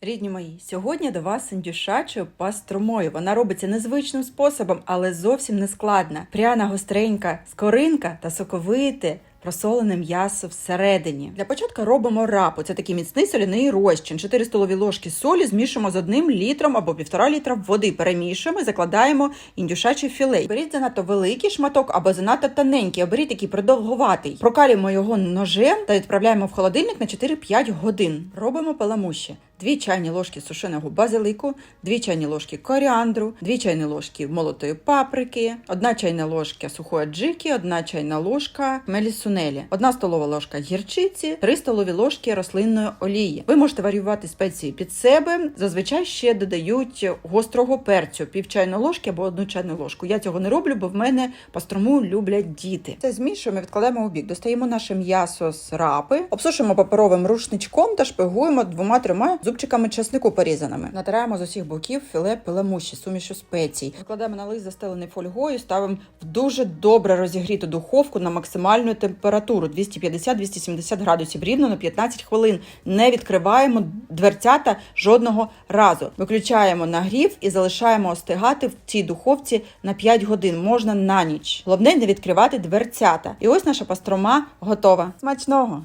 Рідні мої, сьогодні до вас індюшачою пастромою. Вона робиться незвичним способом, але зовсім не складна. Пряна, гостренька, скоринка та соковите. Просолене м'ясо всередині. Для початку робимо рапу. Це такий міцний соляний розчин. 4 столові ложки солі змішуємо з одним літром або півтора літра води. Перемішуємо закладаємо індюшачий філей. Беріть занадто великий шматок або занадто тоненький. Оберіть такий продовгуватий. Прокалюємо його ножем та відправляємо в холодильник на 4-5 годин. Робимо паламуші. 2 чайні ложки сушеного базилику, 2 чайні ложки коріандру, 2 чайні ложки молотої паприки, 1 чайна ложка сухої джики, 1 чайна ложка мелісунелі, 1 столова ложка гірчиці, 3 столові ложки рослинної олії. Ви можете варіювати спеції під себе. Зазвичай ще додають гострого перцю, пів чайної ложки або одну чайну ложку. Я цього не роблю, бо в мене пастрому люблять діти. Це змішуємо, відкладаємо у бік. Достаємо наше м'ясо з рапи, обсушуємо паперовим рушничком та шпигуємо двома-трьома зубчиками чеснику порізаними. Натираємо з усіх боків філе пеламуші, сумішу спецій. Викладаємо на лист застелений фольгою, ставимо в дуже добре розігріту духовку на максимальну температуру 250-270 градусів рівно на 15 хвилин. Не відкриваємо дверцята жодного разу. Виключаємо нагрів і залишаємо остигати в цій духовці на 5 годин. Можна на ніч. Головне не відкривати дверцята. І ось наша пастрома готова. Смачного!